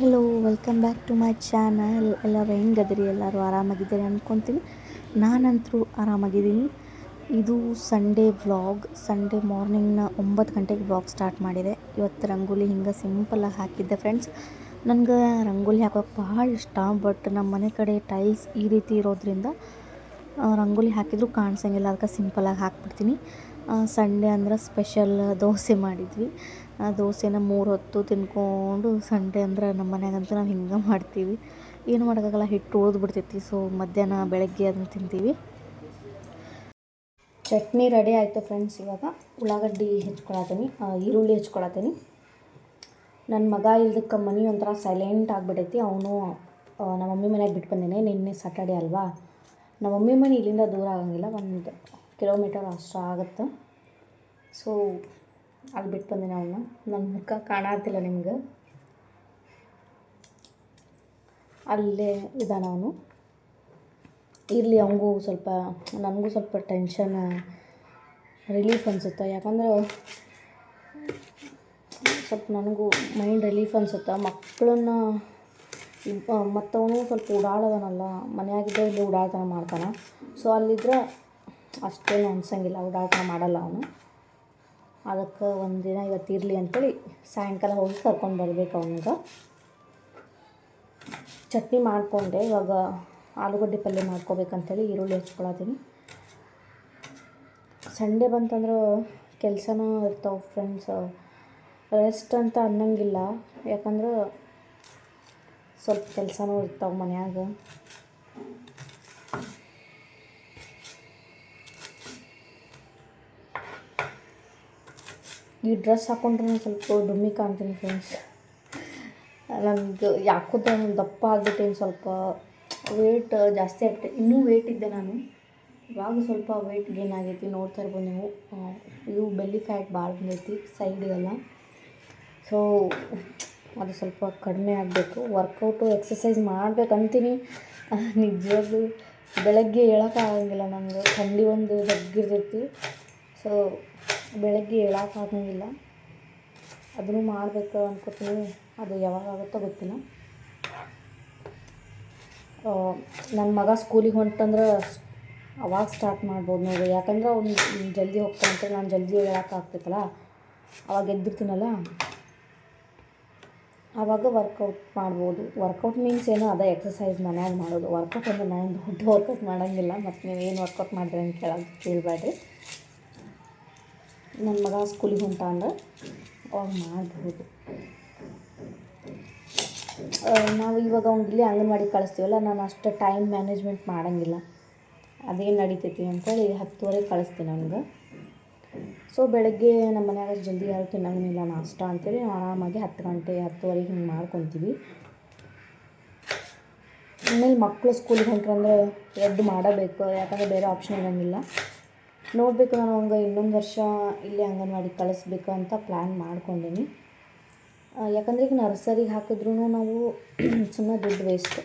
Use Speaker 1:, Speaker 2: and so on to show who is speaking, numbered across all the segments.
Speaker 1: Hello welcome back to my channel ಎಲ್ಲರೂ ಹೆಂಗದ್ರಿ ಎಲ್ಲರೂ ಆರಾಮಾಗಿದ್ದೀರಿ ಅಂದ್ಕೊತೀನಿ ನಾನಂತರೂ ಆರಾಮಾಗಿದ್ದೀನಿ ಇದು ಸಂಡೇ ವ್ಲಾಗ್ ಸಂಡೇ ಮಾರ್ನಿಂಗ್ನ ಒಂಬತ್ತು ಗಂಟೆಗೆ ವ್ಲಾಗ್ ಸ್ಟಾರ್ಟ್ ಮಾಡಿದೆ. ಇವತ್ತು ರಂಗೋಲಿ ಹಿಂಗೆ ಸಿಂಪಲಾಗಿ ಹಾಕಿದ್ದೆ ಫ್ರೆಂಡ್ಸ್ ನನಗೆ ರಂಗೋಲಿ ಹಾಕೋಕೆ ಭಾಳ ಇಷ್ಟ ಬಟ್ ನಮ್ಮ ಮನೆ ಕಡೆ ಟೈಲ್ಸ್ ಈ ರೀತಿ ಇರೋದ್ರಿಂದ ರಂಗೋಲಿ ಹಾಕಿದರೂ ಕಾಣಿಸಂಗಿಲ್ಲ. ಅದಕ್ಕೆ ಸಿಂಪಲಾಗಿ ಹಾಕ್ಬಿಡ್ತೀನಿ. ಸಂಡೇ ಅಂದ್ರೆ ಸ್ಪೆಷಲ್ ದೋಸೆ ಮಾಡಿದ್ವಿ. ಆ ದೋಸೆನ ಮೂರು ಹೊತ್ತು ತಿನ್ಕೊಂಡು ಸಂಡೇ ಅಂದ್ರೆ ನಮ್ಮ ಮನೆಯಾಗಂತೂ ನಾವು ಹಿಂಗೆ ಮಾಡ್ತೀವಿ. ಏನು ಮಾಡೋಕ್ಕಾಗಲ್ಲ, ಹಿಟ್ಟು ಉಳಿದು ಬಿಡ್ತೈತಿ. ಸೊ ಮಧ್ಯಾಹ್ನ ಬೆಳಗ್ಗೆ ಅದನ್ನು ತಿಂತೀವಿ. ಚಟ್ನಿ ರೆಡಿ ಆಯಿತು ಫ್ರೆಂಡ್ಸ್ ಇವಾಗ ಉಳ್ಳಾಗಡ್ಡಿ ಹೆಚ್ಕೊಳತ್ತೀನಿ ಈರುಳ್ಳಿ ಹೆಚ್ಕೊಳತ್ತೀನಿ ನನ್ನ ಮಗ ಇಲ್ದಕ್ಕೆ ಮನೆ ಒಂಥರ ಸೈಲೆಂಟ್ ಆಗಿಬಿಟ್ಟೈತಿ ಅವನು ನಮ್ಮ ಮಮ್ಮಿ ಮನೆಗೆ ಬಿಟ್ಟು ಬಂದೇನೆ. ನಿನ್ನೆ ಸಾಟರ್ಡೆ ಅಲ್ವಾ? ನಮ್ಮ ಮಮ್ಮಿ ಮನೆ ಇಲ್ಲಿಂದ ದೂರ ಆಗಂಗಿಲ್ಲ. ಒಂದು ಕಿಲೋಮೀಟರ್ ಅಷ್ಟು ಆಗುತ್ತೆ. ಸೊ ಅಲ್ಲಿ ಬಿಟ್ಟು ಬಂದಿನ ಅವನ್ನ ನನ್ನ ಮುಖ ಕಾಣಾತಿಲ್ಲ ನಿಮ್ಗೆ. ಅಲ್ಲೇ ಇದ್ದಾನ ಅವನು. ಇರಲಿ, ಅವನಿಗೂ ಸ್ವಲ್ಪ, ನನಗೂ ಸ್ವಲ್ಪ ಟೆನ್ಷನ್ ರಿಲೀಫ್ ಅನಿಸುತ್ತೆ. ಯಾಕಂದ್ರೆ ಸ್ವಲ್ಪ ನನಗೂ ಮೈಂಡ್ ರಿಲೀಫ್ ಅನಿಸುತ್ತೆ. ಮಕ್ಕಳನ್ನ ಮತ್ತವನು ಸ್ವಲ್ಪ ಓಡಾಡೋದನಲ್ಲ ಮನೆಯಾಗಿದ್ದರೆ ಇಲ್ಲಿ ಓಡಾಡ್ತಾನೆ ಮಾಡ್ತಾನೆ. ಸೊ ಅಲ್ಲಿದ್ರೆ ಅಷ್ಟೇನು ಅನ್ಸಂಗಿಲ್ಲ ಓಡಾಡ್ತಾನೆ ಮಾಡಲ್ಲ ಅವನು. ಅದಕ್ಕೆ ಒಂದಿನ ಇವತ್ತು ಇರಲಿ ಅಂತೇಳಿ ಸಾಯಂಕಾಲ ಹೋಗಿ ಕರ್ಕೊಂಡು ಬರ್ಬೇಕು ಅವನಿಗೆ. ಚಟ್ನಿ ಮಾಡಿಕೊಂಡೆ, ಇವಾಗ ಆಲೂಗಡ್ಡೆ ಪಲ್ಯ ಮಾಡ್ಕೋಬೇಕಂತೇಳಿ ಈರುಳ್ಳಿ ಹಚ್ಕೊಳತ್ತೀನಿ. ಸಂಡೇ ಬಂತಂದ್ರೆ ಕೆಲಸನೂ ಇರ್ತಾವೆ ಫ್ರೆಂಡ್ಸ್ ರೆಸ್ಟ್ ಅಂತ ಅನ್ನಂಗಿಲ್ಲ, ಯಾಕಂದ್ರೆ ಸ್ವಲ್ಪ ಕೆಲಸನೂ ಇರ್ತಾವೆ ಮನ್ಯಾಗ. ಈ ಡ್ರೆಸ್ ಹಾಕೊಂಡ್ರೆ ಸ್ವಲ್ಪ ಡುಮ್ಮಿ ಕಾಣ್ತೀನಿ ಫ್ರೆಂಡ್ಸ್ ನನಗೆ ಯಾಕೋ ನಾನು ದಪ್ಪ ಆಗಿಬಿಟ್ಟೇನು ಸ್ವಲ್ಪ ವೇಟ್ ಜಾಸ್ತಿ ಆಗ್ಬಿಟ್ಟೆ. ಇನ್ನೂ ವೆಯ್ಟ್ ಇದ್ದೆ ನಾನು. ಇವಾಗ ಸ್ವಲ್ಪ ವೆಯ್ಟ್ ಗೇನ್ ಆಗೈತಿ, ನೋಡ್ತಾ ಇರ್ಬೋದು ನೀವು. ಇದು ಬೆಲ್ಲಿ ಫ್ಯಾಟ್ ಭಾಳ ಬಂದೈತಿ ಸೈಡಿಗೆಲ್ಲ ಸೊ ಅದು ಸ್ವಲ್ಪ ಕಡಿಮೆ ಆಗಬೇಕು. Workout exercise ಮಾಡ್ಬೇಕಂತೀನಿ. ನಿಜವಾಗ್ಲೂ ಬೆಳಗ್ಗೆ ಹೇಳೋಕ್ಕಾಗಂಗಿಲ್ಲ ನನಗೆ ಥಂಡಿ ಒಂದು ಜಗ್ಗಿರ್ತೈತಿ ಸೊ ಬೆಳಗ್ಗೆ ಹೇಳೋಕ್ಕಾಗಂಗಿಲ್ಲ ಅದನ್ನು ಮಾಡಬೇಕು ಅಂದ್ಕೊತೀನಿ ಅದು ಯಾವಾಗ ಆಗುತ್ತೋ ಗೊತ್ತಿಲ್ಲ. ನನ್ನ ಮಗ ಸ್ಕೂಲಿಗೆ ಹೊಂಟಂದ್ರೆ ಅವಾಗ ಸ್ಟಾರ್ಟ್ ಮಾಡ್ಬೋದು ನೋಡಿ. ಯಾಕಂದ್ರೆ ಅವ್ನು ಜಲ್ದಿ ಹೋಗ್ತಾನಂತ ನಾನು ಜಲ್ದಿ ಹೇಳೋಕ್ಕಾಗ್ತೈತಲ್ಲ ಅವಾಗ ಎದ್ದಿರ್ತೀನಲ್ಲ ಆವಾಗ ವರ್ಕೌಟ್ ಮಾಡ್ಬೋದು. ವರ್ಕೌಟ್ ಮೀನ್ಸ್ ಏನೋ? ಅದೇ ಎಕ್ಸಸೈಸ್ ಮನ್ಯಾಗ ಮಾಡೋದು. ವರ್ಕೌಟ್ ಅಂದರೆ ನಾನು ದೊಡ್ಡ ವರ್ಕೌಟ್ ಮಾಡೋಂಗಿಲ್ಲ. ಮತ್ತು ನೀವು ಏನು ವರ್ಕೌಟ್ ಮಾಡಿದ್ರೆ ಅಂತ ಕೇಳೋದು ಕೇಳಬೇಡ್ರಿ ನನ್ನ ಮಗ ಸ್ಕೂಲಿಗೆ ಹೊಂಟ ಅಂದ್ರೆ ಅವಾಗ ಮಾಡಬಹುದು ನಾವು ಇವಾಗ ಇಲ್ಲಿ ಅಂಗನವಾಡಿ ಕಳಿಸ್ತೀವಲ್ಲ, ನಾನು ಅಷ್ಟು ಟೈಮ್ ಮ್ಯಾನೇಜ್ಮೆಂಟ್ ಮಾಡೋಂಗಿಲ್ಲ. ಅದೇನು ನಡಿತೈತಿ ಅಂತೇಳಿ ಹತ್ತುವರೆಗೆ ಕಳಿಸ್ತೀನಿ ಅವ್ನಿಗೆ. ಸೊ ಬೆಳಗ್ಗೆ ನಮ್ಮ ಮನೆಯಾಗ ಜಲ್ದಿ ಯಾರು ತಿನ್ನಂಗಿಲ್ಲ ನಾಷ್ಟ ಅಂತೇಳಿ ನಾವು ಆರಾಮಾಗಿ ಹತ್ತು ಗಂಟೆ, ಹತ್ತುವರೆಗೆ ಹಿಂಗೆ ಮಾಡ್ಕೊತೀವಿ. ಆಮೇಲೆ ಮಕ್ಕಳು ಸ್ಕೂಲಿಗೆ ಹೊಂಟ್ರಂದ್ರೆ ಎದ್ದು ಮಾಡಬೇಕು, ಯಾಕಂದರೆ ಬೇರೆ ಆಪ್ಷನ್ ಇರೋಂಗಿಲ್ಲ. ನೋಡಬೇಕು ನಾನು ಹಂಗೆ ಇನ್ನೊಂದು ವರ್ಷ ಇಲ್ಲೇ ಅಂಗನವಾಡಿ ಕಳಿಸ್ಬೇಕು ಅಂತ ಪ್ಲ್ಯಾನ್ ಮಾಡ್ಕೊಂಡೀನಿ. ಯಾಕಂದರೆ ಈಗ ನರ್ಸರಿಗೆ ಹಾಕಿದ್ರೂ ನಾವು ಸುಮ್ಮನೆ ದುಡ್ಡು ವೇಸ್ಟ್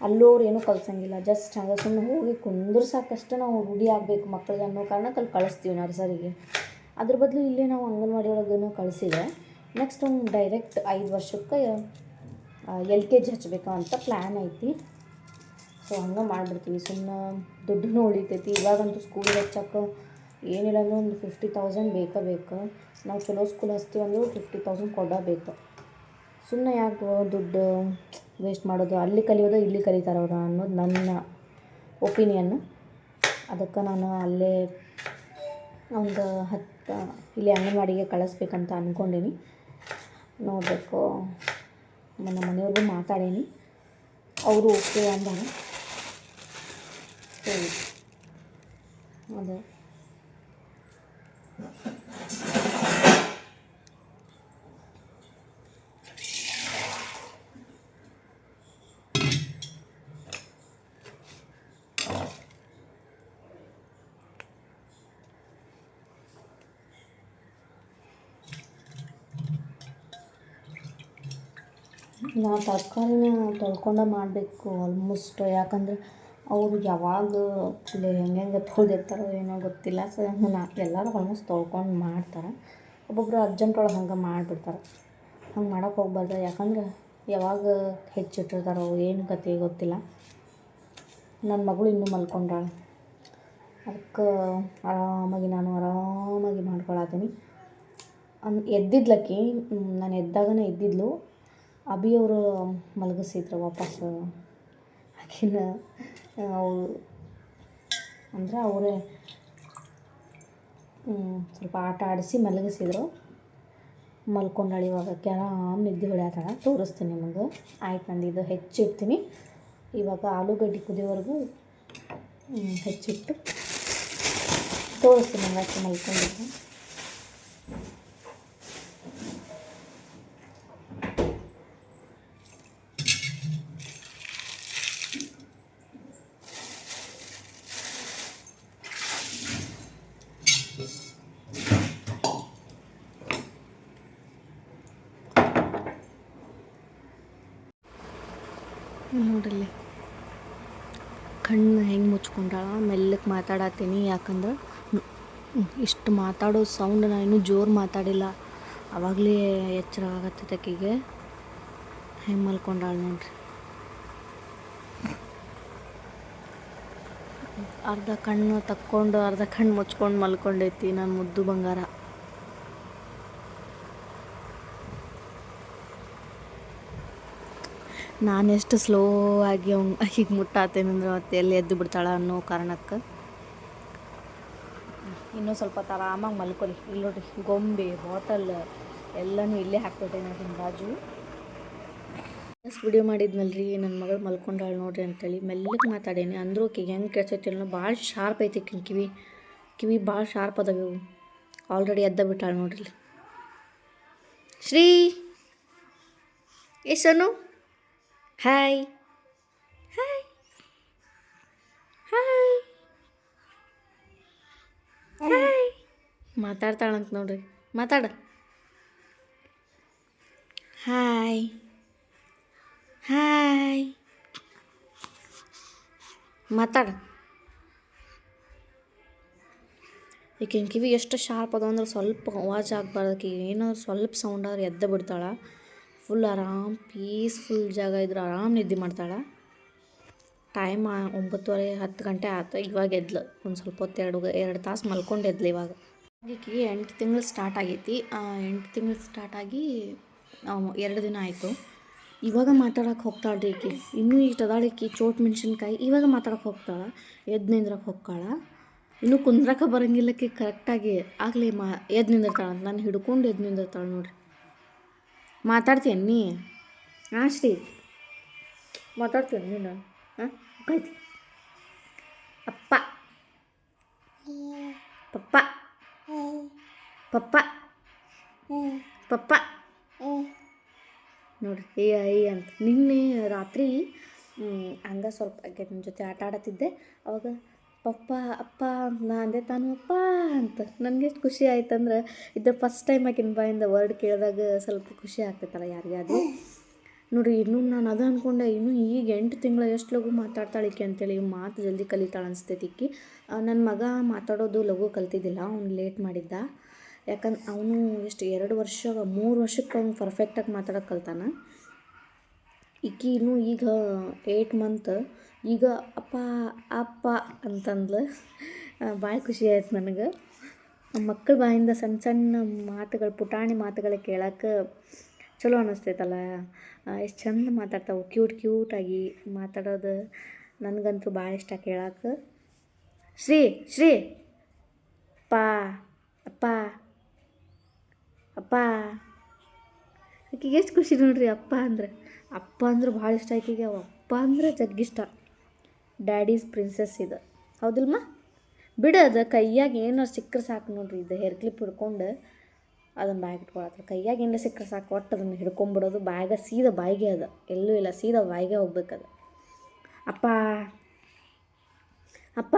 Speaker 1: ಅಲ್ಲೋರು ಏನೂ ಕಲ್ಸಂಗಿಲ್ಲ ಜಸ್ಟ್ ಹಂಗೆ ಸುಮ್ಮನೆ ಹೋಗಿ ಕುಂದ್ರಸಾಕಷ್ಟೇ ನಾವು ರೂಢಿ ಆಗಬೇಕು ಮಕ್ಕಳಿಗೆ ಅನ್ನೋ ಕಾರಣಕ್ಕೆ ಅಲ್ಲಿ ಕಳಿಸ್ತೀವಿ ನರ್ಸರಿಗೆ. ಅದ್ರ ಬದಲು ಇಲ್ಲೇ ನಾವು ಅಂಗನವಾಡಿ ಒಳಗೂ ಕಳಿಸಿದೆ. ನೆಕ್ಸ್ಟ್ ಒಂದು ಡೈರೆಕ್ಟ್ ಐದು ವರ್ಷಕ್ಕೆ ಎಲ್ ಕೆ ಜಿ ಹಚ್ಚಬೇಕು ಅಂತ ಪ್ಲ್ಯಾನ್ ಐತಿ. ಸೊ ಹಂಗೆ ಮಾಡಿಬಿಡ್ತೀವಿ ಸುಮ್ಮನೆ ದುಡ್ಡು ಉಳಿತೈತಿ. ಇವಾಗಂತೂ ಸ್ಕೂಲ್ ಹಚ್ಚಕ್ಕೆ ಏನಿಲ್ಲ ಅಂದ್ರೆ ಒಂದು ಫಿಫ್ಟಿ ತೌಸಂಡ್ ಬೇಕೇ ಬೇಕು. ನಾವು ಚಲೋ ಸ್ಕೂಲ್ ಹಚ್ತೀವಿ ಅಂದ್ರೆ ಫಿಫ್ಟಿ ತೌಸಂಡ್ ಕೊಡಬೇಕು ಸುಮ್ಮನೆ ಯಾಕೆ ದುಡ್ಡು ವೇಸ್ಟ್ ಮಾಡೋದು? ಅಲ್ಲಿ ಕಲಿಯೋದು ಇಲ್ಲಿ ಕಲಿತಾರೆ ಅವರು ಅನ್ನೋದು ನನ್ನ ಒಪಿನಿಯನ್ ಅದಕ್ಕೆ ನಾನು ಅಲ್ಲೇ ಒಂದು ಹತ್ತು ಇಲ್ಲಿ ಅಂಗನವಾಡಿಗೆ ಕಳಿಸ್ಬೇಕಂತ ಅಂದ್ಕೊಂಡೀನಿ ನೋಡಬೇಕು. ನನ್ನ ಮನೆಯವ್ರಿಗೂ ಮಾತಾಡೀನಿ. ಅವರು ಓಕೆ ಅಂದಾರೆ. ಸೊ ಅದೇ. ನಾ ತರಕಾರಿನ ತೊಳ್ಕೊಂಡ ಮಾಡಬೇಕು ಆಲ್ಮೋಸ್ಟ್ ಯಾಕಂದರೆ ಅವರು ಯಾವಾಗ ಹೆಂಗೆ ಹೆಂಗೆ ತೊಳ್ದಿರ್ತಾರೋ ಏನೋ ಗೊತ್ತಿಲ್ಲ. ಸೊ ನಾ ಎಲ್ಲರೂ ಆಲ್ಮೋಸ್ಟ್ ತೊಳ್ಕೊಂಡು ಮಾಡ್ತಾರೆ. ಒಬ್ಬೊಬ್ಬರು ಅರ್ಜೆಂಟ್ ಒಳಗೆ ಹಂಗೆ ಮಾಡಿಬಿಡ್ತಾರೆ. ಹಂಗೆ ಮಾಡೋಕೆ ಹೋಗ್ಬಾರ್ದು. ಯಾಕಂದ್ರೆ ಯಾವಾಗ ಹೆಚ್ಚಿಟ್ಟಿರ್ತಾರೋ ಏನು ಕತೆ ಗೊತ್ತಿಲ್ಲ. ನನ್ನ ಮಗಳು ಇನ್ನೂ ಮಲ್ಕೊಂಡಾಳೆ. ಅದಕ್ಕೆ ಆರಾಮಾಗಿ ನಾನು ಆರಾಮಾಗಿ ಮಾಡ್ಕೊಳತ್ತೀನಿ. ಅನ್ ಎದ್ದಿದ್ಲಕ್ಕಿ ನಾನು ಎದ್ದಾಗನೇ ಎದ್ದಿದ್ಲು. ಅಭಿಯವರು ಮಲಗಿಸಿದ್ರು ವಾಪಸ್ಸು. ಆಕಿನ ಅವ್ರು ಅಂದರೆ ಅವರೇ ಸ್ವಲ್ಪ ಆಟ ಆಡಿಸಿ ಮಲಗಿಸಿದ್ರು. ಮಲ್ಕೊಂಡಾಳೆ ಇವಾಗ. ಆರಾಮ್ ನಿದ್ದೆ ಹೊಡ್ಯಾತಾಳ. ತೋರಿಸ್ತೀನಿ ನಿಮಗೆ. ಆಯ್ತು ನಂದು ಇದು ಹೆಚ್ಚಿಡ್ತೀನಿ ಇವಾಗ ಆಲೂಗಡ್ಡೆ ಕುದಿಯೋವರೆಗೂ ಹೆಚ್ಚಿಟ್ಟು ತೋರಿಸ್ತೀನಿ ಅಷ್ಟು ಮಲ್ಕೊಂಡಿದ್ದು. ನೋಡ್ರಲ್ಲಿ ಕಣ್ಣು ಹೆಂಗೆ ಮುಚ್ಕೊಂಡಾಳ ಮೆಲ್ಲಕ್ಕೆ ಮಾತಾಡತ್ತೀನಿ, ಯಾಕಂದ್ರೆ ಇಷ್ಟು ಮಾತಾಡೋ ಸೌಂಡ್ ನಾನು ಇನ್ನೂ ಜೋರು ಮಾತಾಡಿಲ್ಲ. ಆವಾಗಲೇ ಎಚ್ಚರ ಆಗತ್ತೈತೆ ಆಕಿಗೆ. ಹೆಂಗೆ ಮಲ್ಕೊಂಡಾಳ ನೋಡ್ರಿ. ಅರ್ಧ ಕಣ್ಣು ತಕ್ಕೊಂಡು, ಅರ್ಧ ಕಣ್ಣು ಮುಚ್ಕೊಂಡು ಮಲ್ಕೊಂಡೈತಿ ನಾನು ಮುದ್ದು ಬಂಗಾರ. ನಾನು ಸ್ಲೋ ಆಗಿ ಅವ್ನು ಹೀಗೆ ಮುಟ್ಟಾತೇನಂದ್ರೆ ಮತ್ತೆ ಎಲ್ಲಿ ಎದ್ದು ಬಿಡ್ತಾಳೆ ಅನ್ನೋ ಕಾರಣಕ್ಕೆ. ಇನ್ನೂ ಸ್ವಲ್ಪ ಆರಾಮಾಗಿ ಮಲ್ಕೊಲಿ ಇಲ್ಲಿ ನೋಡಿರಿ, ಗೊಂಬೆ ಬಾಟಲ್ ಎಲ್ಲನೂ ಇಲ್ಲೇ ಹಾಕ್ಬಿಟ್ಟೆ ನಾನು ಬಾಜು ಫಸ್ಟ್ ವಿಡಿಯೋ ಮಾಡಿದ್ನಲ್ರಿ ನನ್ನ ಮಗಳು ಮಲ್ಕೊಂಡಾಳು ನೋಡ್ರಿ ಅಂತೇಳಿ. ಮೆಲ್ಲಗೆ ಮಾತಾಡೇನಿ. ಅಂದ್ರೂ ಆಕಿಗೆ ಹೆಂಗೆ ಕೇಳ್ಸೈತಿಲ್ಲ ಭಾಳ ಶಾರ್ಪ್ ಐತಿ ಕಿವಿ. ಕಿವಿ ಭಾಳ ಶಾರ್ಪ್ ಅದಾವೆ ಇವು. ಆಲ್ರೆಡಿ ಎದ್ದ ಬಿಟ್ಟಾಳೆ ನೋಡ್ರಿ Shri Sonu? Hi hi hi hi ಮಾತಾಡ್ತಾಳಂತ ನೋಡ್ರಿ. ಮಾತಾಡ. ಹಾಯ್ ಹಾಯ್ ಮಾತಾಡ. ಈಕಿನ ಕಿವಿ ಎಷ್ಟು ಶಾರ್ಪ್ ಅದ ಅಂದ್ರೆ ಸ್ವಲ್ಪ ವಾಚ್ ಆಗಬಾರ್ದು ಆಕಿ. ಏನಾದ್ರು ಸ್ವಲ್ಪ ಸೌಂಡ್ ಆದ್ರೆ ಎದ್ದ ಬಿಡ್ತಾಳ. ಫುಲ್ ಆರಾಮ್ ಪೀಸ್ಫುಲ್ ಜಾಗ ಇದ್ರೆ ಆರಾಮ್ ನಿದ್ದೆ ಮಾಡ್ತಾಳೆ. ಟೈಮ್ ಒಂಬತ್ತುವರೆ, ಹತ್ತು ಗಂಟೆ ಆತ, ಇವಾಗ ಎದ್ಲು. ಒಂದು ಸ್ವಲ್ಪ ಹೊತ್ತು ಎರಡು ಎರಡು ತಾಸು ಮಲ್ಕೊಂಡು ಎದ್ಲು ಇವಾಗ. ಈಕೆಗೆ ಎಂಟು ತಿಂಗಳು ಸ್ಟಾರ್ಟ್ ಆಗೈತಿ. ಎಂಟು ತಿಂಗಳು ಸ್ಟಾರ್ಟ್ ಆಗಿ ಎರಡು ದಿನ ಆಯಿತು. ಇವಾಗ ಮಾತಾಡೋಕೆ ಹೋಗ್ತಾಳೆ ರೀ ಈಕೆ. ಇನ್ನೂ ಇಷ್ಟು ಅದಾಳ ಈಕಿ ಚೋಟ್ ಮೆಣಸಿನ್ಕಾಯಿ, ಇವಾಗ ಮಾತಾಡೋಕೆ ಹೋಗ್ತಾಳೆ. ಎದ್ದು ನಿಂದ್ರಕ್ಕೆ ಹೋಗ್ತಾಳೆ. ಇನ್ನೂ ಕುಂದ್ರಕ್ಕೆ ಬರಂಗಿಲ್ಲಕ್ಕೆ ಕರೆಕ್ಟಾಗಿ ಆಗಲೇ ಮಾ, ಎದ್ದು ನಿಂದಿರ್ತಾಳೆ ನಾನು ಹಿಡ್ಕೊಂಡು ಎದ್ದು ನಿಂದಿರ್ತಾಳೆ ನೋಡ್ರಿ. ಮಾತಾಡ್ತೀನಿ ನೀ? ಹಾಂ ಶ್ರೀ. ಮಾತಾಡ್ತೀನಿ ನೀನು? ಹಾಂ ಬೈತಿ ಅಪ್ಪ ಪಪ್ಪ. ಪಪ್ಪ. ಪಪ್ಪ. ನೋಡ್ರಿ ಏ ಐ ಅಂತ. ನಿನ್ನೆ ರಾತ್ರಿ ಹಂಗೆ ಸ್ವಲ್ಪ ನಿಮ್ಮ ಜೊತೆ ಆಟ ಆಡತ್ತಿದ್ದೆ. ಅವಾಗ ಪಪ್ಪ, ಅಪ್ಪ, ನಾ ಅಂದೆ, ತಾನು ಅಪ್ಪ ಅಂತ. ನನಗೆ ಎಷ್ಟು ಖುಷಿ ಆಯ್ತಂದ್ರೆ, ಇದು ಫಸ್ಟ್ ಟೈಮ್ ಆಕಿನ ಬಾಯಿಂದ ವರ್ಡ್ ಕೇಳಿದಾಗ ಸ್ವಲ್ಪ ಖುಷಿ ಆಗ್ತೈತಲ್ಲ ಯಾರಿಗಾದ್ರು. ನೋಡಿ ಇನ್ನೂ ನಾನು ಅದು ಅಂದ್ಕೊಂಡೆ ಇನ್ನೂ ಈಗ ಎಂಟು ತಿಂಗಳು ಎಷ್ಟು ಲಘು ಮಾತಾಡ್ತಾಳೆ ಈಕೆ ಅಂತೇಳಿ ಮಾತು ಜಲ್ದಿ ಕಲಿತಾಳೆ ಅನಿಸ್ತೈತಿ ಈಕಿ. ನನ್ನ ಮಗ ಮಾತಾಡೋದು ಲಘು ಕಲ್ತಿದ್ದಿಲ್ಲ, ಅವ್ನು ಲೇಟ್ ಮಾಡಿದ್ದ. ಯಾಕಂದ್ರೆ ಅವನು ಎಷ್ಟು, ಎರಡು ವರ್ಷ, ಮೂರು ವರ್ಷಕ್ಕೆ ಅವ್ನು ಪರ್ಫೆಕ್ಟಾಗಿ ಮಾತಾಡೋಕೆ ಕಲ್ತಾನ. ಇಕ್ಕಿ ಇನ್ನೂ ಈಗ ಏಯ್ಟ್ ಮಂತ್ ಈಗ ಅಪ್ಪ ಅಪ್ಪ ಅಂತಂದ್ಲು. ಭಾಳ ಖುಷಿ ಆಯ್ತು ನನಗೆ. ಮಕ್ಕಳ ಬಾಯಿಂದ ಸಣ್ಣ ಸಣ್ಣ ಮಾತುಗಳು, ಪುಟಾಣಿ ಮಾತುಗಳು ಕೇಳಕ್ಕೆ ಚಲೋ ಅನ್ನಿಸ್ತೈತಲ್ಲ ಎಷ್ಟು ಚಂದ ಮಾತಾಡ್ತಾವೆ. ಕ್ಯೂಟ್ ಕ್ಯೂಟಾಗಿ ಮಾತಾಡೋದು ನನಗಂತೂ ಭಾಳ ಇಷ್ಟ ಕೇಳಕ್ಕೆ ಶ್ರೀ ಶ್ರೀ. ಅಪ್ಪ ಅಪ್ಪ. ಅಪ್ಪ. ಆಕೆಗೆ ಎಷ್ಟು ಖುಷಿ ನೋಡ್ರಿ ಅಪ್ಪ ಅಂದ್ರೆ. ಅಪ್ಪ ಅಂದ್ರೆ ಭಾಳ ಇಷ್ಟ ಆಕಿಗೆ. ಅಪ್ಪ ಅಂದ್ರೆ ಜಗ್ಗಿಷ್ಟ. ಡ್ಯಾಡೀಸ್ ಪ್ರಿನ್ಸೆಸ್ ಇದು. ಹೌದಿಲ್ಮ? ಬಿಡು ಅದು, ಕೈಯಾಗ ಏನಾರು ಸಿಕ್ಕರೆ ಸಾಕು ನೋಡ್ರಿ ಇದು ಹೇರ್ ಕ್ಲಿಪ್ ಹಿಡ್ಕೊಂಡು ಅದನ್ನು ಬ್ಯಾಗ್ ಇಟ್ಕೊಳತ್ರ. ಕೈಯಾಗ ಏನಾರು ಸಿಕ್ಕರೆ ಸಾಕು, ಒಟ್ಟು ಅದನ್ನು ಹಿಡ್ಕೊಂಬಿಡೋದು ಬ್ಯಾಗ, ಸೀದಾ ಬಾಯಿಗೆ ಅದು. ಎಲ್ಲೂ ಇಲ್ಲ, ಸೀದಾ ಬಾಯಿಗೆ ಹೋಗ್ಬೇಕದು ಅಪ್ಪ ಅಪ್ಪ.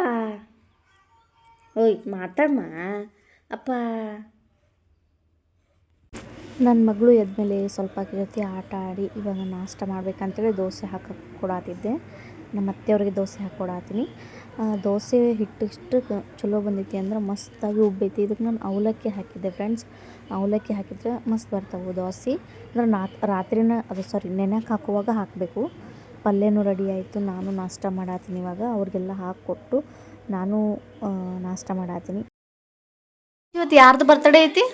Speaker 1: ಓಯ್ ಮಾತಾಡಮ್ಮ ಅಪ್ಪ. ನನ್ನ ಮಗಳು ಎದ್ಮೇಲೆ ಸ್ವಲ್ಪ ಜೊತೆ ಆಟ ಆಡಿ ಇವಾಗ ನಾಷ್ಟ ಮಾಡ್ಬೇಕಂತೇಳಿ ದೋಸೆ ಹಾಕಕ್ಕೆ ಕೊಡಾತಿದ್ದೆ. ನಮ್ಮ ಅತ್ತೆಯವ್ರಿಗೆ ದೋಸೆ ಹಾಕ್ಕೊಡತ್ತೀನಿ ದೋಸೆ ಹಿಟ್ಟು ಇಷ್ಟು ಚಲೋ ಬಂದೈತಿ ಅಂದ್ರೆ ಮಸ್ತಾಗಿ ಉಬ್ಬೈತಿ. ಇದಕ್ಕೆ ನಾನು ಅವಲಕ್ಕಿ ಹಾಕಿದ್ದೆ ಫ್ರೆಂಡ್ಸ್. ಅವಲಕ್ಕಿ ಹಾಕಿದ್ರೆ ಮಸ್ತ್ ಬರ್ತಾವೆ ದೋಸೆ. ಅಂದ್ರೆ ನಾತ್, ರಾತ್ರಿನ, ಅದು ಸಾರಿ ನೆನೆಯಕ್ಕೆ ಹಾಕುವಾಗ ಹಾಕಬೇಕು. ಪಲ್ಯನೂ ರೆಡಿ ಆಯಿತು. ನಾನು ನಾಷ್ಟ ಮಾಡಾತೀನಿ ಇವಾಗ. ಅವ್ರಿಗೆಲ್ಲ ಹಾಕಿಕೊಟ್ಟು ನಾನು ನಾಷ್ಟ ಮಾಡತ್ತೀನಿ ಇವತ್ತು ಯಾರ್ದು ಬರ್ತಡೇ ಐತಿ?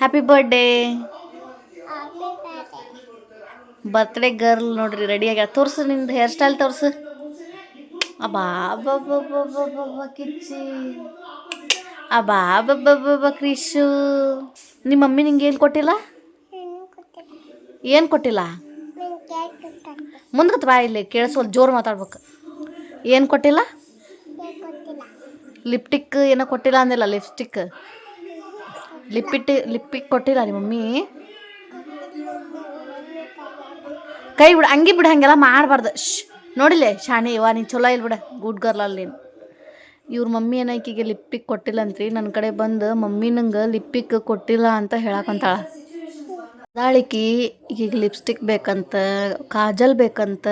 Speaker 1: ಹ್ಯಾಪಿ ಬರ್ಡೇ ಬರ್ತ್ಡೇ ಗರ್ಲ್ ನೋಡ್ರಿ ರೆಡಿ ಆಗ್ಯಾಳ ತೋರ್ಸು ನಿಂದು ಹೇರ್ ಸ್ಟೈಲ್ ತೋರ್ಸು ಕಿಚ್ಚಿ ಅಬ್ಬಾ ಕ್ರಿಶು ನಿಮ್ಮ ಮಮ್ಮಿ ನಿಂಗೆ ಏನು ಕೊಟ್ಟಿಲ್ಲ ಏನು ಕೊಟ್ಟಿಲ್ಲ ಮುಂದಕ್ಕೆ ಬಾ ಇಲ್ಲಿ ಕೇಳಿಸೋಲ್ ಜೋರು ಮಾತಾಡ್ಬೇಕು ಏನು ಕೊಟ್ಟಿಲ್ಲ ಲಿಪ್ಟಿಕ್ ಏನೋ ಕೊಟ್ಟಿಲ್ಲ ಅಂದಿಲ್ಲ ಲಿಪ್ಸ್ಟಿಕ್ ಲಿಪ್ಪಿಟ್ ಲಿಪ್ಪಿಕ್ ಕೊಟ್ಟಿಲ್ಲ ನಿಮ್ಮ ಮಮ್ಮಿ ಕೈ ಬಿಡು ಹಂಗೆ ಬಿಡು, ಹಂಗೆಲ್ಲ ಮಾಡಬಾರ್ದು. ಶ್ ನೋಡಿಲ್ಲೇ ಶಾಣಿ ಇವ ನೀನು ಚಲೋ ಇಲ್ಲ ಬಿಡ, ಗುಡ್ ಗರ್ಲ್ ಅಲ್ಲಿ ನೀನು. ಇವ್ರ ಮಮ್ಮಿ ಏನೈಕಿಗೆ ಲಿಪ್ಪಿಕ್ ಕೊಟ್ಟಿಲ್ಲ ಅಂತ್ರಿ ನನ್ನ ಕಡೆ ಬಂದು ಮಮ್ಮಿ ನಂಗೆ ಲಿಪ್ಪಿಕ್ ಕೊಟ್ಟಿಲ್ಲ ಅಂತ ಹೇಳಕ್ಕಂತಾಳ ಅದಾಳಿಕಿ ಈಗ ಲಿಪ್ಸ್ಟಿಕ್ ಬೇಕಂತ, ಕಾಜಲ್ ಬೇಕಂತ,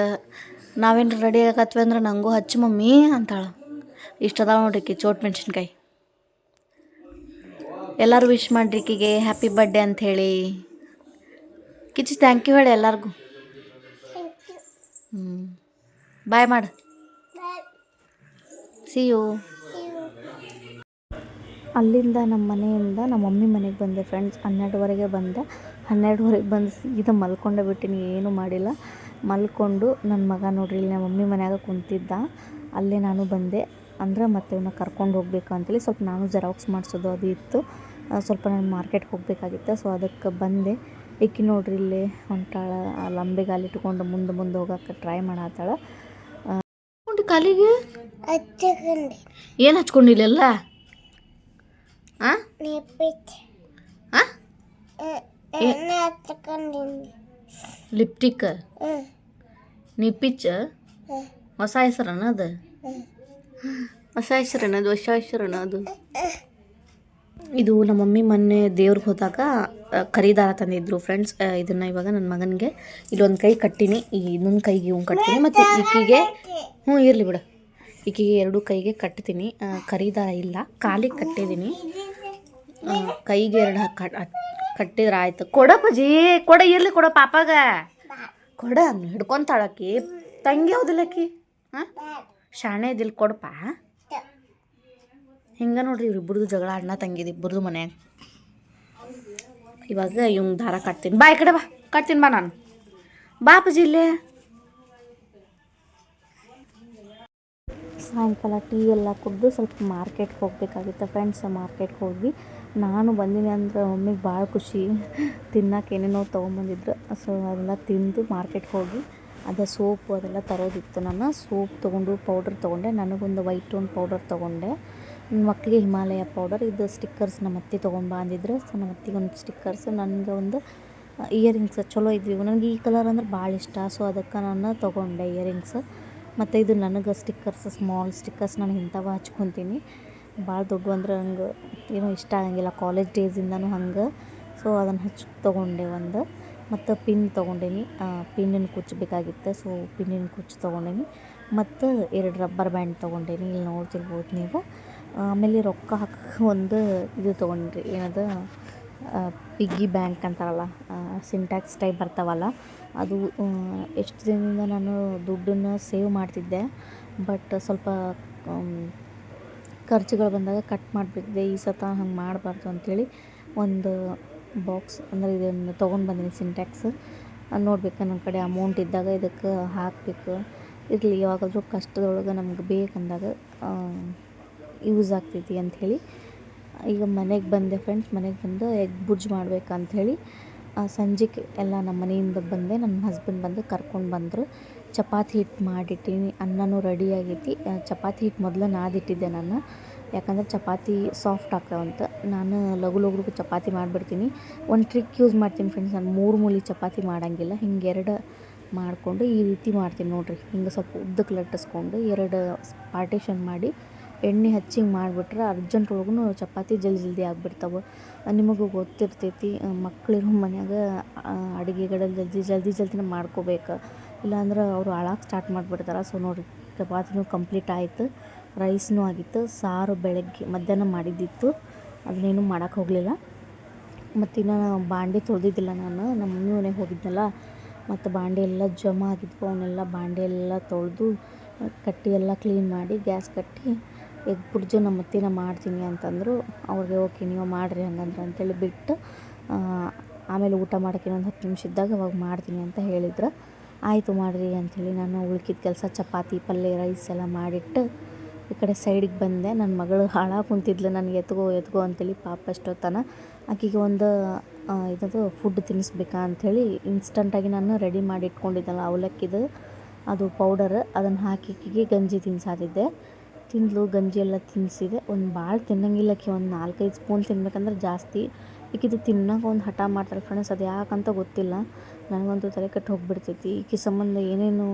Speaker 1: ನಾವೇನು ರೆಡಿ ಆಗತ್ವಿ ಅಂದ್ರೆ ನನಗೂ ಹಚ್ಚು ಮಮ್ಮಿ ಅಂತಾಳ. ಇಷ್ಟ ಅದಾವ ನೋಡ್ರಿ ಈಕಿ, ಚೋಟ್ ಮೆಣಸಿನ್ಕಾಯಿ. ಎಲ್ಲರೂ ವಿಶ್ ಮಾಡ್ರಿ ಈಕಿಗೆ ಹ್ಯಾಪಿ ಬರ್ಡೇ ಹೇಳಿ. ಕಿಚ್ಚಿ ಥ್ಯಾಂಕ್ ಯು ಹೇಳಿ ಎಲ್ಲರಿಗೂ. ಹ್ಞೂ ಬಾಯ್ ಮಾಡು. ಸಿ ಯು ಅಲ್ಲಿಂದ ನಮ್ಮ ಮನೆಯಿಂದ ನಮ್ಮ ಮಮ್ಮಿ ಮನೆಗೆ ಬಂದೆ ಫ್ರೆಂಡ್ಸ್ ಹನ್ನೆರಡುವರೆಗೆ ಬಂದೆ. ಹನ್ನೆರಡುವರೆಗೆ ಬಂದು ಇದು ಮಲ್ಕೊಂಡೆ ಬಿಟ್ಟಿನಿ, ಏನೂ ಮಾಡಿಲ್ಲ. ಮಲ್ಕೊಂಡು ನನ್ನ ಮಗ ನೋಡ್ರಿ, ಇಲ್ಲಿ ನಮ್ಮ ಮಮ್ಮಿ ಮನ್ಯಾಗ ಕುಂತಿದ್ದ. ಅಲ್ಲೇ ನಾನು ಬಂದೆ. ಅಂದರೆ ಮತ್ತೆ ಇವನ್ನ ಕರ್ಕೊಂಡು ಹೋಗ್ಬೇಕು ಅಂತೇಳಿ ಸ್ವಲ್ಪ ನಾನು ಜೆರಾಕ್ಸ್ ಮಾಡಿಸೋದು ಅದು ಇತ್ತು. ಸ್ವಲ್ಪ ನಾನು ಮಾರ್ಕೆಟ್ಗೆ ಹೋಗಬೇಕಾಗಿತ್ತು. ಸೊ ಅದಕ್ಕೆ ಬಂದೆ. ಈಕಿ ನೋಡ್ರಿ ಇಲ್ಲಿ ಹೊಂಟಾಳ ಆ ಲಂಬೆಗಾಲಿ ಇಟ್ಕೊಂಡು ಮುಂದೆ ಮುಂದೆ ಹೋಗಕ್ಕೆ ಟ್ರೈ ಮಾಡತ್ತಾಳ. ಕಾಲಿಗೆ? ಏನು ಹಚ್ಕೊಂಡಿಲ್ಲ ಲಿಪ್ಟಿಕ್ ನಿಪಿಚ್ ಹೊಸ ಹೆಸರನ ಅದು? ಹೊಸ ಹೆಸರನ ಅದು ಹೊಸ ಹೆಸರನ ಅದು? ಇದು ನಮ್ಮ ಮಮ್ಮಿ ಮೊನ್ನೆ ದೇವ್ರಿಗೆ ಹೋದಾಗ ಖರೀದಾರ ತಂದಿದ್ರು ಫ್ರೆಂಡ್ಸ್ ಇದನ್ನು ಇವಾಗ ನನ್ನ ಮಗನಿಗೆ ಇಲ್ಲೊಂದು ಕೈ ಕಟ್ಟಿನಿ, ಈ ಇನ್ನೊಂದು ಕೈಗೆ ಇವ್ ಕಟ್ತೀನಿ. ಮತ್ತು ಇಕ್ಕಿಗೆ ಹ್ಞೂ, ಇರಲಿ ಬಿಡು. ಇಕ್ಕಿಗೆ ಎರಡು ಕೈಗೆ ಕಟ್ತೀನಿ. ಖರೀದಾರ ಇಲ್ಲ, ಕಾಲಿಗೆ ಕಟ್ಟಿದ್ದೀನಿ ಕೈಗೆ ಎರಡು ಕಟ್ಟಿದ್ರೆ ಆಯ್ತು. ಕೊಡಪ್ಪ ಜೀ ಕೊಡ, ಇರ್ಲಿ ಕೊಡ ಪಾಪಾಗ. ಕೊಡ ಹಿಡ್ಕೊಂತಾಳಕಿ ತಂಗಿ ಹೌದಿಲ್ಲಕಿ ಹಾಂ? ಶಾಣೆ ಇದಿಲ್ಲ ಕೊಡಪ್ಪ ಹಿಂಗೆ ನೋಡ್ರಿ ಇವ್ರಿಬ್ರದ್ದು ಜಗಳ ಅಣ್ಣ ತಂಗಿದು ಇಬ್ಬರದು ಮನ್ಯಾಗ? ಇವಾಗ ಇವಂಗೆ ದಾರ ಕಟ್ತೀನಿ. ಬಾ ಈ ಕಡೆ ಬಾ. ಕಟ್ತೀನಿ ಬಾ ನಾನು. ಬಾ ಜಿಲ್ಲೆ ಸಾಯಂಕಾಲ ಟೀ ಎಲ್ಲ ಕುಡಿದು ಸ್ವಲ್ಪ ಮಾರ್ಕೆಟ್ಗೆ ಹೋಗಬೇಕಾಗಿತ್ತು. ಫ್ರೆಂಡ್ಸ್ ಮಾರ್ಕೆಟ್ಗೆ ಹೋದ್ವಿ. ನಾನು ಬಂದೀನಿ ಅಂದ್ರೆ ಮಮ್ಮಿಗೆ ಭಾಳ ಖುಷಿ. ತಿನ್ನಕ್ಕೆ ಏನೇನೋ ತೊಗೊಂಬಂದಿದ್ರು. ಸೊ ಅದೆಲ್ಲ ತಿಂದು ಮಾರ್ಕೆಟ್ಗೆ ಹೋಗಿ ಅದೇ ಸೋಪು ಅದೆಲ್ಲ ತರೋದಿತ್ತು ನಾನು. ಸೋಪ್ ತೊಗೊಂಡು ಪೌಡ್ರ್ ತೊಗೊಂಡೆ. ನನಗೊಂದು ವೈಟ್ ಟೋನ್ ಪೌಡರ್ ತೊಗೊಂಡೆ. ಮಕ್ಕಳಿಗೆ ಹಿಮಾಲಯ ಪೌಡರ್ ಇದು ಸ್ಟಿಕ್ಕರ್ಸ್ ನಮ್ಮ ಅತ್ತೆ ತೊಗೊಂಡು ಅಂದಿದ್ರು. ಸೊ ನಮ್ಮ ಅತ್ತಿಗೆ ಒಂದು ಸ್ಟಿಕ್ಕರ್ಸ್ ನನಗೆ ಒಂದು ಇಯರಿಂಗ್ಸ್ ಚಲೋ ಇದ್ವಿ. ನನಗೆ ಈ ಕಲರ್ ಅಂದ್ರೆ ಭಾಳ ಇಷ್ಟ. ಸೊ ಅದಕ್ಕೆ ನಾನು ತೊಗೊಂಡೆ ಇಯರಿಂಗ್ಸ್ ಮತ್ತು ಇದು ನನಗೆ ಸ್ಟಿಕ್ಕರ್ಸ್ ಸ್ಮಾಲ್ ಸ್ಟಿಕ್ಕರ್ಸ್ ನಾನು ಇಂಥವು ಹಚ್ಕೊತೀನಿ. ಭಾಳ ದೊಡ್ಡ ಅಂದ್ರೆ ನಂಗೆ ಏನೋ ಇಷ್ಟ ಆಗಂಗಿಲ್ಲ. ಕಾಲೇಜ್ ಡೇಸಿಂದನೂ ಹಂಗೆ. ಸೊ ಅದನ್ನು ಹಚ್ಚಿ ತೊಗೊಂಡೆ ಒಂದು. ಮತ್ತು ಪಿನ್ ತೊಗೊಂಡೇನಿ. ಪಿನ್ನಿನ ಕುಚ್ಚು ಬೇಕಾಗಿತ್ತು. ಸೊ ಪಿನ್ನಿನ ಕುಚ್ಚು ತೊಗೊಂಡೇನಿ. ಮತ್ತು ಎರಡು ರಬ್ಬರ್ ಬ್ಯಾಂಡ್ ತೊಗೊಂಡೇನಿ. ಇಲ್ಲಿ ನೋಡ್ತಿರ್ಬೋದು ನೀವು. ಆಮೇಲೆ ರೊಕ್ಕ ಹಾಕಕ್ಕೆ ಒಂದು ಇದು ತೊಗೊಂಡ್ರಿ, ಏನದು ಪಿಗ್ಗಿ ಬ್ಯಾಂಕ್ ಅಂತಾರಲ್ಲ ಸಿಂಟ್ಯಾಕ್ಸ್ ಟೈಪ್ ಬರ್ತಾವಲ್ಲ, ಅದು ಎಷ್ಟು ದಿನದಿಂದ ನಾನು ದುಡ್ಡನ್ನು ಸೇವ್ ಮಾಡ್ತಿದ್ದೆ ಬಟ್ ಸ್ವಲ್ಪ ಖರ್ಚುಗಳು ಬಂದಾಗ ಕಟ್ ಮಾಡಿಬಿಟ್ಟಿದ್ದೆ, ಈ ಸತ ಹಂಗೆ ಮಾಡಬಾರ್ದು ಅಂಥೇಳಿ ಒಂದು ಬಾಕ್ಸ್ ಅಂದರೆ ಇದನ್ನು ತೊಗೊಂಡು ಬಂದೀನಿ ಸಿಂಟ್ಯಾಕ್ಸ್ ನೋಡ್ಬೇಕು ನನ್ನ ಕಡೆ ಅಮೌಂಟ್ ಇದ್ದಾಗ ಇದಕ್ಕೆ ಹಾಕಬೇಕು. ಇರಲಿ, ಯಾವಾಗಾದರೂ ಕಷ್ಟದೊಳಗೆ ನಮ್ಗೆ ಬೇಕಂದಾಗ ಯೂಸ್ ಆಗ್ತೈತಿ ಅಂಥೇಳಿ. ಈಗ ಮನೆಗೆ ಬಂದೆ ಫ್ರೆಂಡ್ಸ್ ಮನೆಗೆ ಬಂದು ಎಗ್ ಬುರ್ಜ್ ಮಾಡ್ಬೇಕಂಥೇಳಿ ಸಂಜೆಗೆ ಎಲ್ಲ ನಮ್ಮ ಮನೆಯಿಂದ ಬಂದೆ ನನ್ನ ಹಸ್ಬೆಂಡ್ ಬಂದು ಕರ್ಕೊಂಡು ಬಂದರು. ಚಪಾತಿ ಹಿಟ್ಟು ಮಾಡಿಟ್ಟೀನಿ, ಅನ್ನನೂ ರೆಡಿ ಆಗೈತಿ. ಚಪಾತಿ ಹಿಟ್ಟು ಮೊದಲು ನಾದಿಟ್ಟಿದ್ದೆ ನಾನು. ಯಾಕಂದ್ರೆ ಚಪಾತಿ ಸಾಫ್ಟ್ ಆಗ್ತಾವಂತ. ನಾನು ಲಘು ಲಘು ಚಪಾತಿ ಮಾಡಿಬಿಡ್ತೀನಿ. ಒಂದು ಟ್ರಿಕ್ ಯೂಸ್ ಮಾಡ್ತೀನಿ ಫ್ರೆಂಡ್ಸ್ ನಾನು ಮೂರು ಮೂಲಿ ಚಪಾತಿ ಮಾಡೋಂಗಿಲ್ಲ. ಹಿಂಗೆ ಎರಡು ಮಾಡಿಕೊಂಡು ಈ ರೀತಿ ಮಾಡ್ತೀನಿ ನೋಡಿರಿ. ಹಿಂಗೆ ಸ್ವಲ್ಪ ಉದ್ದಕ್ಕೆ ಲಟ್ಟಿಸ್ಕೊಂಡು ಎರಡು ಪಾರ್ಟಿಷನ್ ಮಾಡಿ ಎಣ್ಣೆ ಹಚ್ಚಿ ಹಿಂಗೆ ಮಾಡಿಬಿಟ್ರೆ ಅರ್ಜೆಂಟ್ ಒಳಗೂ ಚಪಾತಿ ಜಲ್ದಿ ಜಲ್ದಿ ಆಗಿಬಿಡ್ತಾವೆ. ನಿಮಗೂ ಗೊತ್ತಿರ್ತೈತಿ ಮಕ್ಳಿರೋ ಮನ್ಯಾಗ ಅಡುಗೆಗಳಲ್ಲಿ ಜಲ್ದಿ ಜಲ್ದಿ ಜಲ್ದಿನೇ ಮಾಡ್ಕೋಬೇಕು. ಇಲ್ಲಾಂದ್ರೆ ಅವರು ಅಳಕ್ಕೆ ಸ್ಟಾರ್ಟ್ ಮಾಡಿಬಿಡ್ತಾರೆ. ಸೊ ನೋಡಿ, ಚಪಾತಿನೂ ಕಂಪ್ಲೀಟ್ ಆಯಿತು ರೈಸ್ನೂ ಆಗಿತ್ತು, ಸಾರು ಬೆಳಗ್ಗೆ, ಮಧ್ಯಾಹ್ನ ಮಾಡಿದ್ದಿತ್ತು. ಅದನ್ನೇನು ಮಾಡೋಕ್ಕೆ ಹೋಗಲಿಲ್ಲ. ಮತ್ತು ಇನ್ನು ಬಾಂಡೆ ತೊಳೆದಿದ್ದಿಲ್ಲ ನಾನು ನಮ್ಮ ಮಮ್ಮಿ ಮನೆಗೆ ಹೋಗಿದ್ನಲ್ಲ, ಮತ್ತು ಬಾಂಡೆ ಎಲ್ಲ ಜಮಾ ಆಗಿದ್ವು, ಅವನ್ನೆಲ್ಲ ಬಾಂಡೆ ಎಲ್ಲ ತೊಳೆದು ಕಟ್ಟಿ ಎಲ್ಲ ಕ್ಲೀನ್ ಮಾಡಿ, ಗ್ಯಾಸ್ ಕಟ್ಟಿ ಎಗ್ ಬುರ್ಜು ನಮ್ಮ ಅತ್ತೆನ ಮಾಡ್ತೀನಿ ಅಂತಂದರು, ಅವ್ರಿಗೆ ಓಕೆ ನೀವು ಮಾಡಿರಿ ಹಂಗಂದ್ರೆ ಅಂತೇಳಿ ಬಿಟ್ಟು ಆಮೇಲೆ ಊಟ ಮಾಡೋಕೆ ಇನ್ನೊಂದು ಹತ್ತು ನಿಮಿಷ ಇದ್ದಾಗ ಅವಾಗ ಮಾಡ್ತೀನಿ ಅಂತ ಹೇಳಿದ್ರು. ಆಯಿತು ಮಾಡಿರಿ ಅಂಥೇಳಿ ನಾನು ಉಳ್ಕಿದ ಕೆಲಸ, ಚಪಾತಿ, ಪಲ್ಯ, ರೈಸ್ ಎಲ್ಲ ಮಾಡಿಟ್ಟು ಈ ಕಡೆ ಸೈಡಿಗೆ ಬಂದೆ. ನನ್ನ ಮಗಳು ಹಾಳಾ ಕುಂತಿದ್ಲು, ನನಗೆ ಎತ್ಗೋ ಎತ್ಗೋ ಅಂತೇಳಿ ಪಾಪ ಅಷ್ಟೊತ್ತನ ಆಕೆಗೆ ಒಂದು ಇದದು ಫುಡ್ ತಿನ್ನಿಸ್ಬೇಕಾ ಅಂಥೇಳಿ ಇನ್ಸ್ಟಂಟಾಗಿ ನಾನು ರೆಡಿ ಮಾಡಿ ಇಟ್ಕೊಂಡಿದ್ದಲ್ಲ ಅವಲಕ್ಕಿದು, ಅದು ಪೌಡರ್ ಅದನ್ನು ಹಾಕಿ ಗಂಜಿ ತಿನ್ಸಾತಿದ್ದೆ. ತಿಂದ್ಲು, ಗಂಜಿ ಎಲ್ಲ ತಿನ್ನಿಸಿದೆ ಒಂದು ಭಾಳ ತಿನ್ನಂಗಿಲ್ಲ ಆಕಿ, ಒಂದು ನಾಲ್ಕೈದು ಸ್ಪೂನ್ ತಿನ್ಬೇಕಂದ್ರೆ ಜಾಸ್ತಿ. ಈಕಿದು ತಿನ್ನೋಕೆ ಒಂದು ಹಠ ಮಾಡ್ತಾರೆ ಫ್ರೆಂಡ್ಸ್, ಅದು ಯಾಕಂತ ಗೊತ್ತಿಲ್ಲ. ನನಗಂತೂ ತಲೆ ಕೆಟ್ಟು ಹೋಗಿಬಿಡ್ತೈತಿ. ಈಕೆ ಸಂಬಂಧ ಏನೇನು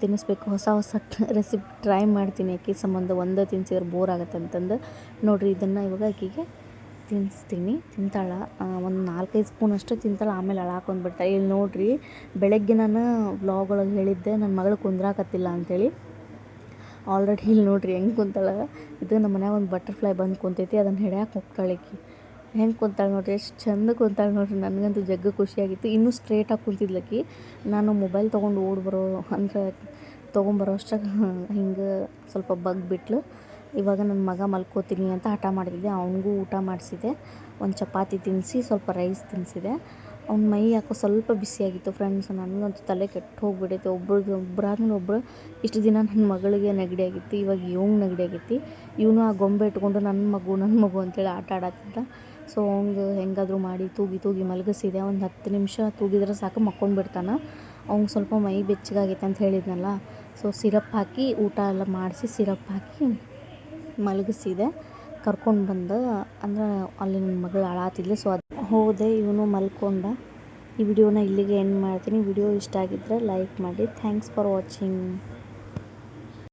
Speaker 1: ತಿನ್ನಿಸ್ಬೇಕು ಹೊಸ ಹೊಸ ರೆಸಿಪಿ ಟ್ರೈ ಮಾಡ್ತೀನಿ ಆಕೆ. ಸಂಬಂಧ ಒಂದೇ ತಿನ್ಸಿದ್ರೆ ಬೋರ್ ಆಗುತ್ತೆ ಅಂತಂದು. ನೋಡಿರಿ, ಇದನ್ನು ಇವಾಗ ಆಕಿಗೆ ತಿನ್ನಿಸ್ತೀನಿ ತಿಂತಾಳ. ಒಂದು ನಾಲ್ಕೈದು ಸ್ಪೂನ್ ಅಷ್ಟು ತಿಂತಾಳೆ. ಆಮೇಲೆ ಅಳಾಕೊಂಡ್ಬಿಡ್ತಾಳೆ ಇಲ್ಲಿ ನೋಡಿರಿ, ಬೆಳಗ್ಗೆ ನಾನು ವ್ಲಾಗ್ ಒಳಗೆ ಹೇಳಿದ್ದೆ ನನ್ನ ಮಗಳು ಕುಂದ್ರಾಕತ್ತಿಲ್ಲ ಅಂಥೇಳಿ ಆಲ್ರೆಡಿ ಇಲ್ಲಿ ನೋಡ್ರಿ ಹೆಂಗೆ ಕುಂತಾಳ. ಇದು ನಮ್ಮ ಮನ್ಯಾಗ ಒಂದು ಬಟರ್ಫ್ಲೈ ಬಂದು ಕುಂತೈತಿ, ಅದನ್ನು ಹಿಡ್ಯಾಕೆ ಹೋಗ್ತಾಳೆ ಆಕಿ. ಹೆಂಗೆ ಕುಂತಾಳೆ ನೋಡ್ರಿ, ಎಷ್ಟು ಚಂದ ಕುಂತಾಳೆ ನೋಡ್ರಿ, ನನಗಂತೂ ಜಗ್ಗ ಖುಷಿಯಾಗಿತ್ತು ಇನ್ನೂ ಸ್ಟ್ರೇಟಾಗಿ ಕುಂತಿದ್ಲಕ್ಕಿ ನಾನು ಮೊಬೈಲ್ ತೊಗೊಂಡು ಓಡಿ ಬರೋ, ಅಂದ್ರೆ ತೊಗೊಂಬರೋ ಅಷ್ಟಾಗ ಹಿಂಗೆ ಸ್ವಲ್ಪ ಬಗ್ಬಿಟ್ಲು ಇವಾಗ ನನ್ನ ಮಗ ಮಲ್ಕೋತೀನಿ ಅಂತ ಹಠ ಮಾಡಿದ್ದೆ ಅವನಿಗೂ ಊಟ ಮಾಡಿಸಿದೆ. ಒಂದು ಚಪಾತಿ ತಿನ್ನಿಸಿ ಸ್ವಲ್ಪ ರೈಸ್ ತಿನ್ನಿಸಿದೆ ಅವ್ನ ಮೈ ಯಾಕೋ ಸ್ವಲ್ಪ ಬಿಸಿಯಾಗಿತ್ತು ಫ್ರೆಂಡ್ಸ್ ನನಗಂತೂ ತಲೆ ಕೆಟ್ಟು ಹೋಗ್ಬಿಡೈತೆ ಒಬ್ರಿಗೆ ಒಬ್ರಾದ್ಮೇಲೆ ಒಬ್ಬರು ಇಷ್ಟು ದಿನ ನನ್ನ ಮಗಳಿಗೆ ನೆಗಡಿ ಆಗಿತ್ತು. ಇವಾಗ ಇವಂಗೆ ನೆಗಡಿ ಆಗೈತಿ ಇವನು ಆ ಗೊಂಬೆ ಇಟ್ಕೊಂಡು ನನ್ನ ಮಗು ನನ್ನ ಮಗು ಅಂತೇಳಿ ಆಟ ಆಡತ್ತಿದ್ದ. ಸೊ ಅವ್ನಿಗೆ ಹೆಂಗಾದರೂ ಮಾಡಿ ತೂಗಿ ತೂಗಿ ಮಲಗಿಸಿದೆ. ಒಂದು ಹತ್ತು ನಿಮಿಷ ತೂಗಿದ್ರೆ ಸಾಕು, ಮಕ್ಕೊಂಡು ಅವ್ನಿಗೆ ಸ್ವಲ್ಪ ಮೈ ಬೆಚ್ಚಗಾಗೈತೆ ಅಂತ ಹೇಳಿದ್ನಲ್ಲ. ಸೊ ಸಿರಪ್ ಹಾಕಿ ಊಟ ಎಲ್ಲ ಮಾಡಿಸಿ, ಸಿರಪ್ ಹಾಕಿ ಮಲಗಿಸಿದೆ. ಕರ್ಕೊಂಡು ಬಂದು, ಅಂದ್ರೆ ಅಲ್ಲಿ ನನ್ನ ಮಗಳು ಅಳಾತಿದ್ಲು ಸೊ ಅದು ಹೋದೆ, ಇವನು ಮಲ್ಕೊಂಡ. ಈ ವಿಡಿಯೋನ ಇಲ್ಲಿಗೆ ಎಂಡ್ ಮಾಡ್ತೀನಿ. ವಿಡಿಯೋ ಇಷ್ಟ ಆಗಿದ್ದರೆ ಲೈಕ್ ಮಾಡಿ. Thanks for watching